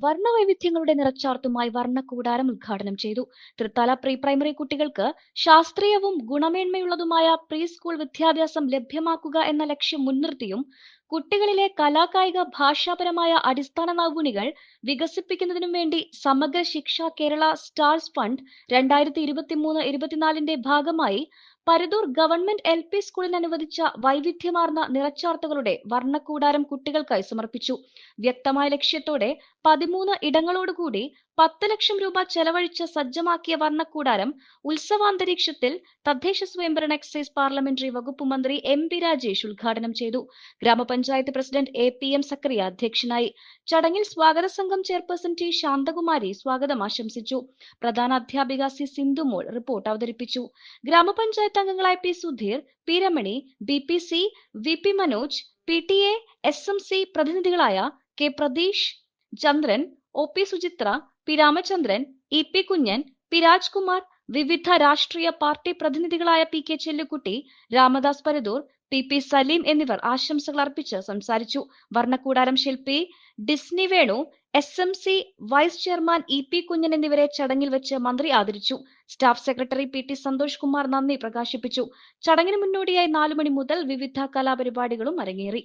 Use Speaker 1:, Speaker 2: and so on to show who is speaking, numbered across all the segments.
Speaker 1: വർണവൈവിധ്യങ്ങളുടെ നിറച്ചാർത്തുമായി വർണക്കൂടാരം ഉദ്ഘാടനം ചെയ്തു. Thrithala pre primary കുട്ടികൾക്ക് ശാസ്ത്രീയവും ഗുണമേന്മയുള്ളതുമായ പ്രീ സ്കൂൾ വിദ്യാഭ്യാസം ലഭ്യമാക്കുക എന്ന ലക്ഷ്യം മുൻനിർത്തിയും കുട്ടികളിലെ കലാകായിക ഭാഷാപരമായ അടിസ്ഥാന നൈപുണികൾ വികസിപ്പിക്കുന്നതിനും വേണ്ടി സമഗ്ര ശിക്ഷ കേരള സ്റ്റാർസ് ഫണ്ട് രണ്ടായിരത്തി ഇരുപത്തിമൂന്ന് ഇരുപത്തിനാലിന്റെ ഭാഗമായി പരുതൂർ ഗവൺമെന്റ് എൽ പി സ്കൂളിന് അനുവദിച്ച വൈവിധ്യമാർന്ന നിറച്ചാർത്തുകളുടെ വർണക്കൂടാരം കുട്ടികൾക്കായി സമർപ്പിച്ചു. വ്യക്തമായ ലക്ഷ്യത്തോടെ പതിമൂന്ന് ഇടങ്ങളോടുകൂടി പത്ത് ലക്ഷം രൂപ ചെലവഴിച്ച് സജ്ജമാക്കിയ വർണക്കൂടാരം ഉത്സവാന്തരീക്ഷത്തിൽ തദ്ദേശ സ്വയംഭരണ എക്സൈസ് പാർലമെന്ററി വകുപ്പ് മന്ത്രി എം പി രാജേഷ് ഉദ്ഘാടനം ചെയ്തു. ഗ്രാമപഞ്ചായത്ത് president A P M Zakariya അധ്യക്ഷനായി. ചടങ്ങിൽ സ്വാഗത സംഘം ചെയർപേഴ്സൺ ടി ശാന്തകുമാരി സ്വാഗതം ആശംസിച്ചു. പ്രധാന അധ്യാപിക സി സിന്ധുമോൾ റിപ്പോർട്ട് അവതരിപ്പിച്ചു. ഗ്രാമപഞ്ചായത്ത് അംഗങ്ങളായ P Sudheer P Ramani B P C V P Manoj P T A S M C പ്രതിനിധികളായ K Pratheesh Chandran O P Suchitra P Ramachandran E P Kunjan P Rajkumar വിവിധ രാഷ്ട്രീയ party പ്രതിനിധികളായ P K Chellukutty Ramadas Paradur P P Saleem എന്നിവർ ആശംസകൾ അർപ്പിച്ച് സംസാരിച്ചു. വർണക്കൂടാരം ശില്പി Disney Venu S M C vice chairman E P Kunjan എന്നിവരെ ചടങ്ങിൽ വെച്ച് മന്ത്രി ആദരിച്ചു. Staff secretary P T Santhosh Kumar നന്ദി പ്രകാശിപ്പിച്ചു. ചടങ്ങിന് മുന്നോടിയായി നാലു മണി മുതൽ വിവിധ കലാപരിപാടികളും അരങ്ങേറി.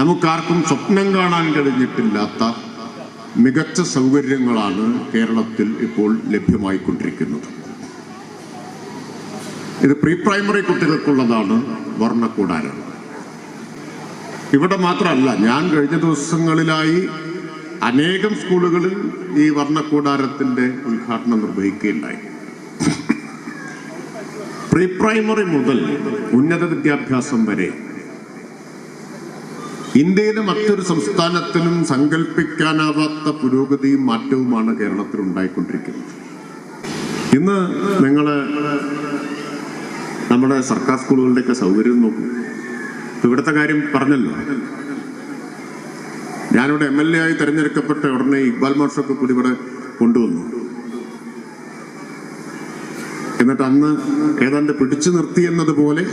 Speaker 2: നമുക്കാർക്കും സ്വപ്നം കാണാൻ കഴിഞ്ഞിട്ടില്ലാത്ത മികച്ച സൗകര്യങ്ങളാണ് കേരളത്തിൽ ഇപ്പോൾ ലഭ്യമായിക്കൊണ്ടിരിക്കുന്നത്. ഇത് പ്രീ പ്രൈമറി കുട്ടികൾക്കുള്ളതാണ് വർണക്കൂടാരം. ഇവിടെ മാത്രമല്ല ഞാൻ കഴിഞ്ഞ ദിവസങ്ങളിലായി അനേകം സ്കൂളുകളിൽ ഈ വർണക്കൂടാരത്തിന്റെ ഉദ്ഘാടനം നിർവഹിക്കുകയുണ്ടായി. പ്രീ പ്രൈമറി മുതൽ ഉന്നത വിദ്യാഭ്യാസം വരെ ഇന്ത്യയിലെ മറ്റൊരു സംസ്ഥാനത്തിനും സങ്കല്പിക്കാനാവാത്ത പുരോഗതിയും മാറ്റവുമാണ് കേരളത്തിൽ ഉണ്ടായിക്കൊണ്ടിരിക്കുന്നത്. ഇന്ന് നിങ്ങൾ നമ്മുടെ സർക്കാർ സ്കൂളുകളുടെയൊക്കെ സൗകര്യം നോക്കും. ഇവിടുത്തെ കാര്യം പറഞ്ഞല്ലോ. ഞാനിവിടെ എം എൽ എ ആയി തെരഞ്ഞെടുക്കപ്പെട്ട ഉടനെ ഇക്ബാൽ മാഷൊക്കെ കൂടി ഇവിടെ കൊണ്ടുവന്നു. എന്നിട്ട് അന്ന് ഏതാണ്ട് പിടിച്ചു നിർത്തി എന്നതുപോലെ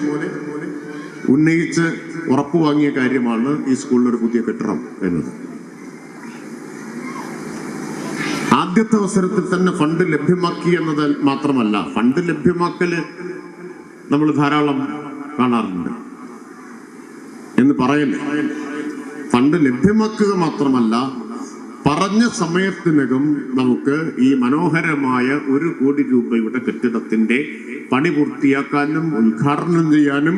Speaker 2: ഉന്നയിച്ച് ഉറപ്പു വാങ്ങിയ കാര്യമാണ് ഈ സ്കൂളിലൊരു പുതിയ കെട്ടിടം എന്നത്. ആദ്യത്തെ അവസരത്തിൽ തന്നെ ഫണ്ട് ലഭ്യമാക്കി എന്നത് മാത്രമല്ല ഫണ്ട് ലഭ്യമാക്കൽ നമ്മൾ ധാരാളം കാണാറുണ്ട്. എന്ന് പറയല്ലേ ഫണ്ട് ലഭ്യമാക്കുക മാത്രമല്ല പറഞ്ഞ സമയത്തിനകം നമുക്ക് ഈ മനോഹരമായ ഒരു കോടി രൂപയുടെ കെട്ടിടത്തിന്റെ പണി പൂർത്തിയാക്കാനും ഉദ്ഘാടനം ചെയ്യാനും